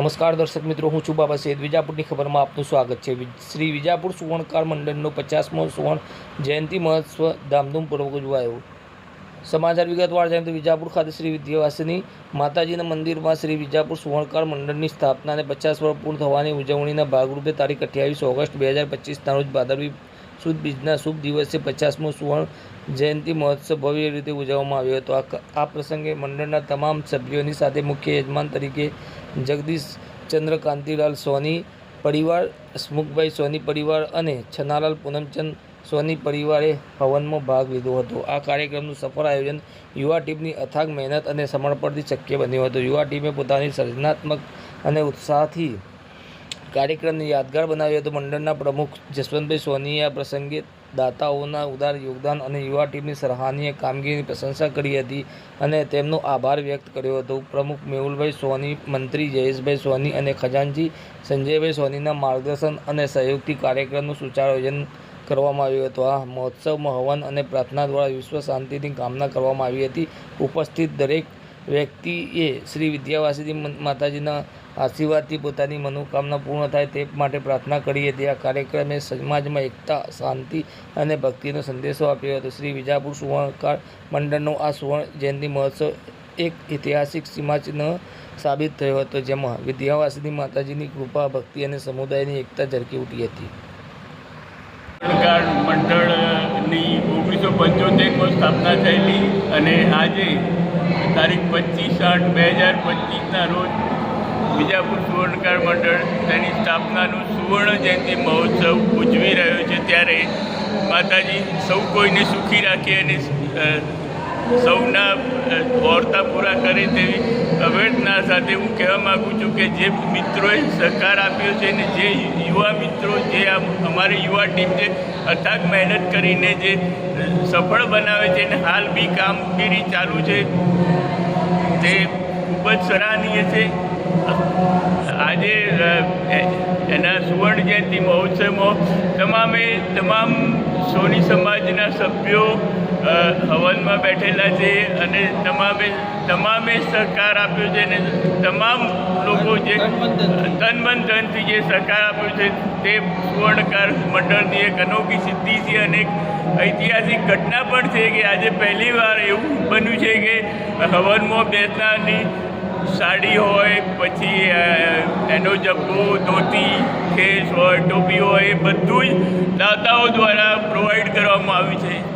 નમસ્કાર દર્શક મિત્રો, હું છું બાબા સૈદ વિજાપુરની ખબરમાં આપનું સ્વાગત છે. શ્રી વિજાપુર સુવર્ણકાર મંડળનો પચાસમો સુવર્ણ જયંતિ મહોત્સવ ધામધૂમપૂર્વક ઉજવાયો. સમાચાર વિગતવાર જાણીએ તો વિજાપુર ખાતે શ્રી વિદ્યાવાસિની માતાજીના મંદિરમાં શ્રી વિજાપુર સુવર્ણકાર મંડળની સ્થાપનાને પચાસ વર્ષ પૂર્ણ થવાની ઉજવણીના ભાગરૂપે તારીખ અઠ્યાવીસ ઓગસ્ટ બે હજાર પચીસના રોજ ભાદરવી સુદ બીજના શુભ દિવસે પચાસમો સુવર્ણ જયંતિ મહોત્સવ ભવ્ય રીતે ઉજવવામાં આવ્યો હતો. આ પ્રસંગે મંડળના તમામ સભ્યોની સાથે મુખ્ય યજમાન તરીકે જગદીશ ચંદ્ર કાંતિલાલ સોની પરિવાર, હસમુખભાઈ સોની પરિવાર અને છનાલાલ પૂનમચંદ સોની પરિવારે હવનમાં ભાગ લીધો હતો. આ કાર્યક્રમનું સફળ આયોજન યુવા ટીમની અથાગ મહેનત અને સમર્પણથી શક્ય બન્યું હતું. યુવા ટીમે પોતાની સર્જનાત્મક અને ઉત્સાહથી કાર્યક્રમને યાદગાર બનાવ્યો હતો. મંડળના પ્રમુખ જસવંતભાઈ સોનીએ આ પ્રસંગે દાતાઓના ઉદાર યોગદાન અને યુવા ટીમની સરાહનીય કામગીરીની પ્રશંસા કરી હતી અને તેમનો આભાર વ્યક્ત કર્યો હતો. પ્રમુખ મેહુલભાઈ સોની, મંત્રી જયેશભાઈ સોની અને ખજાનજી સંજયભાઈ સોનીના માર્ગદર્શન અને સહયોગથી કાર્યક્રમનું સુચારું આયોજન કરવામાં આવ્યું હતું. આ મહોત્સવમાં હવન અને પ્રાર્થના દ્વારા વિશ્વ શાંતિની કામના કરવામાં આવી હતી. ઉપસ્થિત દરેક વ્યક્તિએ શ્રી વિદ્યાવાસીજી માતાજીના આશીર્વાદથી પોતાની મનોકામના પૂર્ણ થાય તે માટે પ્રાર્થના કરી હતી. આ કાર્યક્રમે સમાજમાં એકતા, શાંતિ અને ભક્તિનો સંદેશો આપ્યો હતો. શ્રી વિજાપુર સુવર્ણકાર મંડળનો આ સુવર્ણ જયંતિ મહોત્સવ એક ઐતિહાસિક સીમાચિહ્ન સાબિત થયો હતો, જેમાં વિદ્યાવાસીની માતાજીની કૃપા, ભક્તિ અને સમુદાયની એકતા ઝળકી ઉઠી હતી. ઓગણીસો પંચોતેરમાં સ્થાપના થયેલી અને આજે તારીખ પચીસ આઠ બે હજાર પચીસના રોજ વિજાપુર સુવર્ણકાર મંડળ તેની સ્થાપનાનું સુવર્ણ જયંતિ મહોત્સવ ઉજવી રહ્યો છે. ત્યારે માતાજી સૌ કોઈને સુખી રાખે અને સૌના વાર્તા પૂરા કરે તેવી અભ્યર્થના સાથે હું કહેવા માગું છું કે જે મિત્રોએ સહકાર આપ્યો છે ને જે યુવા મિત્રો, જે અમારી યુવા ટીમ છે, અથાગ મહેનત કરીને જે સફળ બનાવે છે અને હાલ બી કામગીરી ચાલુ છે. તે ખૂબ જ સરાહનીય છે. આજે એના સુવર્ણ જયંતિ મહોત્સવમાં તમામે તમામ સોની સમાજના સભ્યો હવનમાં બેઠેલા છે અને તમામે તમામે સહકાર આપ્યો છે અને તમામ લોકો જે તન મન ધનથી જે સહકાર આપ્યો છે તે સુવર્ણકાર મંડળની એક અનોખી સિદ્ધિ છે અને ઐતિહાસિક ઘટના પણ છે કે આજે પહેલીવાર એવું બન્યું છે કે હવનમાં બેસનારની સાડી હોય, પછી એનો જબ્બો, ધોતી, ખેસ હોય, ટોપી હોય, એ બધું જ દાતાઓ દ્વારા પ્રોવાઈડ કરવામાં આવ્યું છે.